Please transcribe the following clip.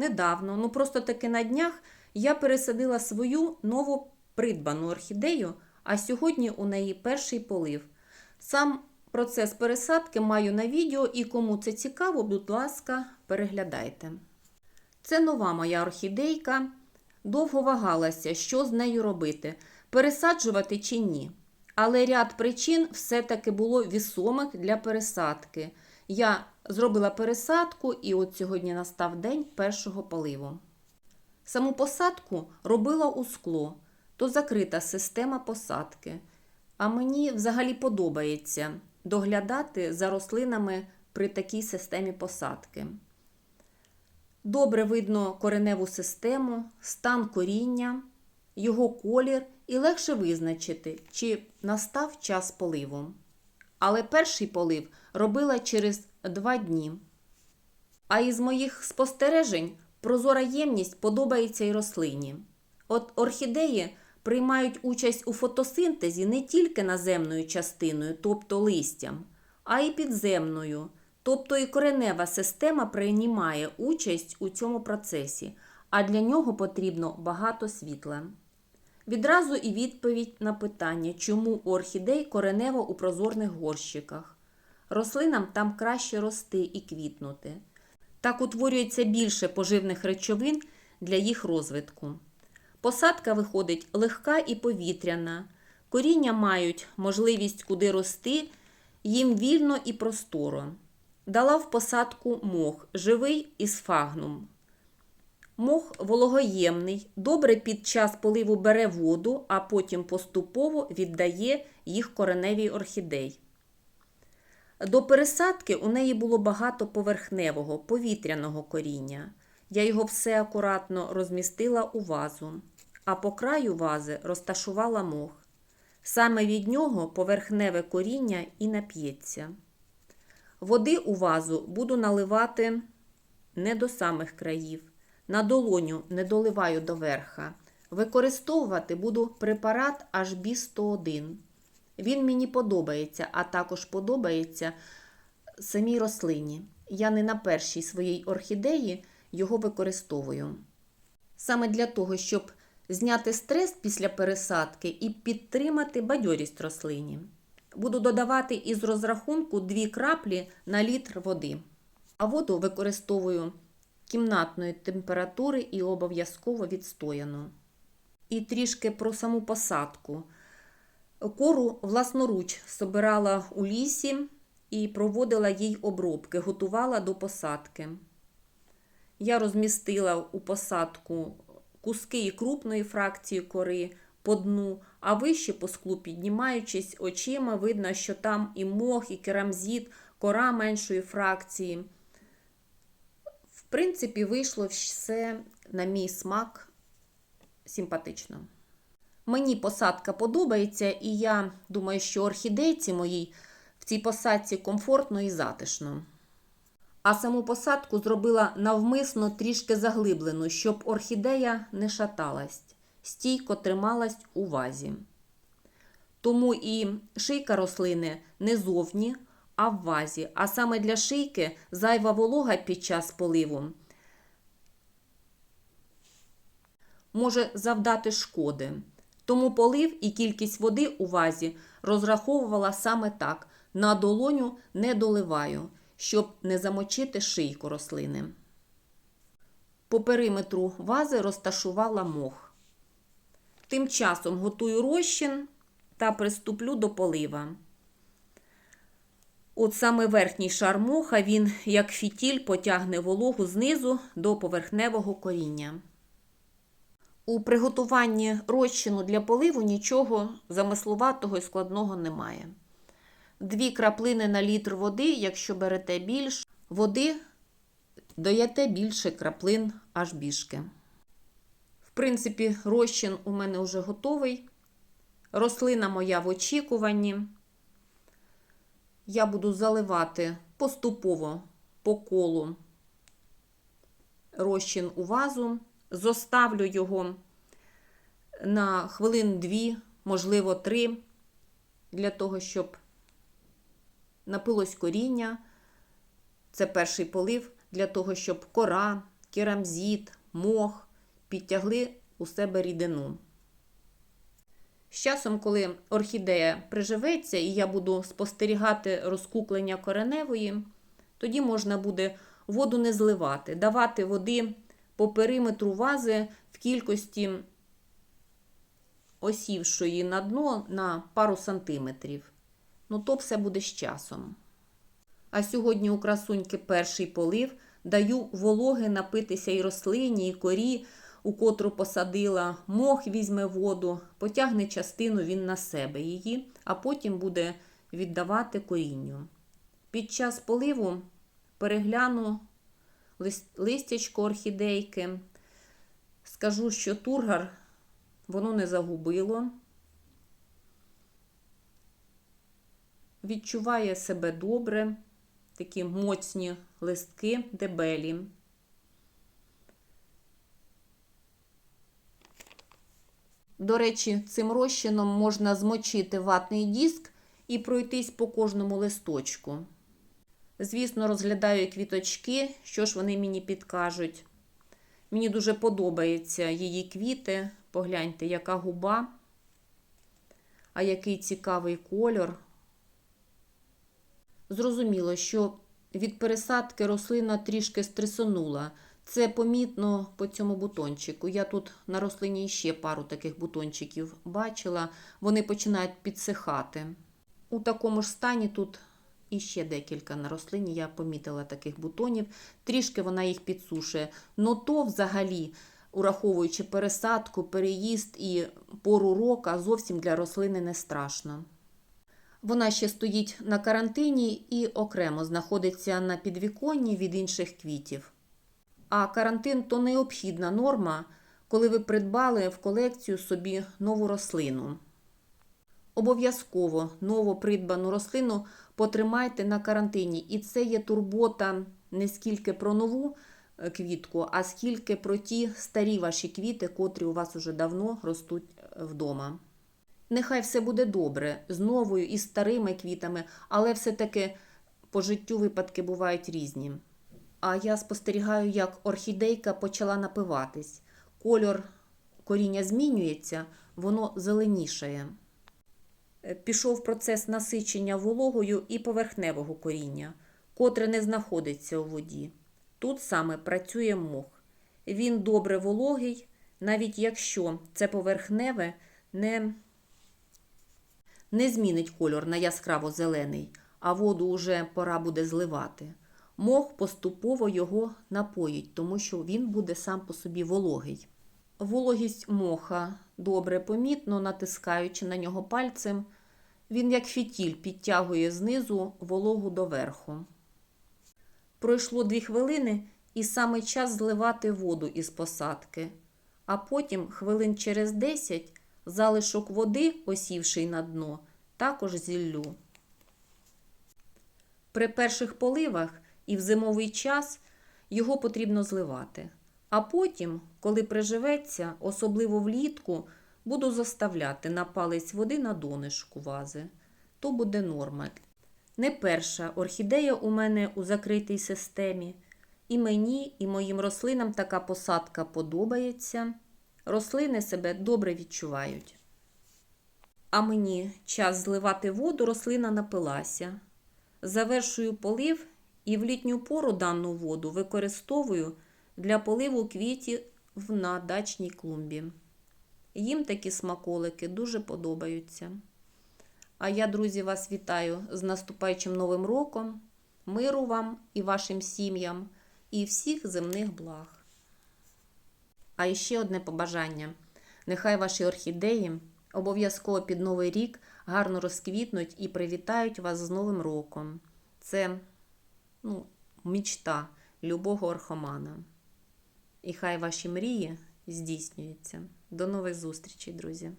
недавно, ну просто таки на днях, я пересадила свою новопридбану орхідею, а сьогодні у неї перший полив. Сам процес пересадки маю на відео, і кому це цікаво, будь ласка, переглядайте. Це нова моя орхідейка. Довго вагалася, що з нею робити, пересаджувати чи ні. Але ряд причин все-таки було вісомих для пересадки. Я зробила пересадку, і от сьогодні настав день першого поливу. Саму посадку робила у скло, то закрита система посадки. А мені взагалі подобається доглядати за рослинами при такій системі посадки. Добре видно кореневу систему, стан коріння, його колір і легше визначити, чи настав час поливу. Але перший полив робила через два дні. А із моїх спостережень прозора ємність подобається й рослині. От орхідеї приймають участь у фотосинтезі не тільки наземною частиною, тобто листям, а й підземною. Тобто і коренева система приймає участь у цьому процесі, а для нього потрібно багато світла. Відразу і відповідь на питання, чому орхідей коренево у прозорних горщиках. Рослинам там краще рости і квітнути. Так утворюється більше поживних речовин для їх розвитку. Посадка виходить легка і повітряна. Коріння мають можливість куди рости, їм вільно і просторо. Дала в посадку мох, живий із фагнум. Мох вологоємний, добре під час поливу бере воду, а потім поступово віддає їх кореневій орхідей. До пересадки у неї було багато поверхневого, повітряного коріння. Я його все акуратно розмістила у вазу, а по краю вази розташувала мох. Саме від нього поверхневе коріння і нап'ється. Води у вазу буду наливати не до самих країв. На долоню не доливаю до верха. Використовувати буду препарат HB 101. Він мені подобається, а також подобається самій рослині. Я не на першій своїй орхідеї його використовую. Саме для того, щоб зняти стрес після пересадки і підтримати бадьорість рослині. Буду додавати із розрахунку 2 краплі на літр води. А воду використовую кімнатної температури і обов'язково відстояну. І трішки про саму посадку. Кору власноруч собирала у лісі і проводила їй обробки, готувала до посадки. Я розмістила у посадку куски і крупної фракції кори по дну, а вище по склу, піднімаючись очима, видно, що там і мох, і керамзит, кора меншої фракції. Принципі, вийшло все на мій смак симпатично. Мені посадка подобається, і я думаю, що орхідейці моїй в цій посадці комфортно і затишно. А саму посадку зробила навмисно трішки заглиблену, щоб орхідея не шаталась, стійко трималась у вазі. Тому і шийка рослини не зовні, а в вазі. А саме для шийки зайва волога під час поливу може завдати шкоди. Тому полив і кількість води у вазі розраховувала саме так: на долоню не доливаю, щоб не замочити шийку рослини. По периметру вази розташувала мох. Тим часом готую розчин та приступлю до полива. От саме верхній шар моха, він, як фітіль, потягне вологу знизу до поверхневого коріння. У приготуванні розчину для поливу нічого замислуватого і складного немає. Дві краплини на літр води, якщо берете більш, води даєте більше краплин аж біжки. В принципі, розчин у мене вже готовий. Рослина моя в очікуванні. Я буду заливати поступово по колу розчин у вазу. Зоставлю його на хвилин дві, можливо, три, для того, щоб напилось коріння. Це перший полив, для того, щоб кора, керамзіт, мох підтягли у себе рідину. З часом, коли орхідея приживеться і я буду спостерігати розкуклення кореневої, тоді можна буде воду не зливати, давати води по периметру вази в кількості осівшої на дно на пару сантиметрів. Ну, то все буде з часом. А сьогодні у красуньки перший полив даю вологи напитися і рослині, і корі, у котру посадила, мох візьме воду, потягне частину він на себе її, а потім буде віддавати корінню. Під час поливу перегляну лис- листячко орхідейки. Скажу, що тургар воно не загубило. Відчуває себе добре, такі моцні листки, дебелі. До речі, цим розчином можна змочити ватний диск і пройтись по кожному листочку. Звісно, розглядаю квіточки, що ж вони мені підкажуть. Мені дуже подобаються її квіти. Погляньте, яка губа, а який цікавий кольор. Зрозуміло, що від пересадки рослина трішки стресонула. Це помітно по цьому бутончику. Я тут на рослині ще пару таких бутончиків бачила. Вони починають підсихати. У такому ж стані тут іще декілька на рослині. Я помітила таких бутонів. Трішки вона їх підсушує. Но то взагалі, ураховуючи пересадку, переїзд і пору рока, зовсім для рослини не страшно. Вона ще стоїть на карантині і окремо знаходиться на підвіконні від інших квітів. А карантин то необхідна норма, коли ви придбали в колекцію собі нову рослину. Обов'язково новопридбану рослину потримайте на карантині. І це є турбота не скільки про нову е, квітку, а скільки про ті старі ваші квіти, котрі у вас уже давно ростуть е, вдома. Нехай все буде добре з новою і старими квітами, але все-таки по життю випадки бувають різні. А я спостерігаю, як орхідейка почала напиватись. Кольор коріння змінюється, воно зеленішає. Е, Пішов процес насичення вологою і поверхневого коріння, котре не знаходиться у воді. Тут саме працює мох. Він добре вологий, навіть якщо це поверхневе не не змінить кольор на яскраво зелений, а воду вже пора буде зливати. Мох поступово його напоїть, тому що він буде сам по собі вологий. Вологість моха добре помітно, натискаючи на нього пальцем, він як фітіль підтягує знизу вологу до верху. Пройшло дві хвилини і саме час зливати воду із посадки, а потім хвилин через 10 залишок води, осівший на дно, також зіллю. При перших поливах і в зимовий час його потрібно зливати. А потім, коли приживеться, особливо влітку, буду заставляти на палець води на донишку вази. То буде норма. Не перша орхідея у мене у закритій системі. І мені, і моїм рослинам така посадка подобається. Рослини себе добре відчувають. А мені час зливати воду, рослина напилася. Завершую полив і в літню пору дану воду використовую для поливу квітів на дачній клумбі. Їм такі смаколики дуже подобаються. А я, друзі, вас вітаю з наступаючим новим роком, миру вам і вашим сім'ям, і всіх земних благ. А ще одне побажання: нехай ваші орхідеї обов'язково під Новий рік гарно розквітнуть і привітають вас з Новим роком. Це ну, мічта любого орхомана. І хай ваші мрії здійснюються. До нових зустрічей, друзі!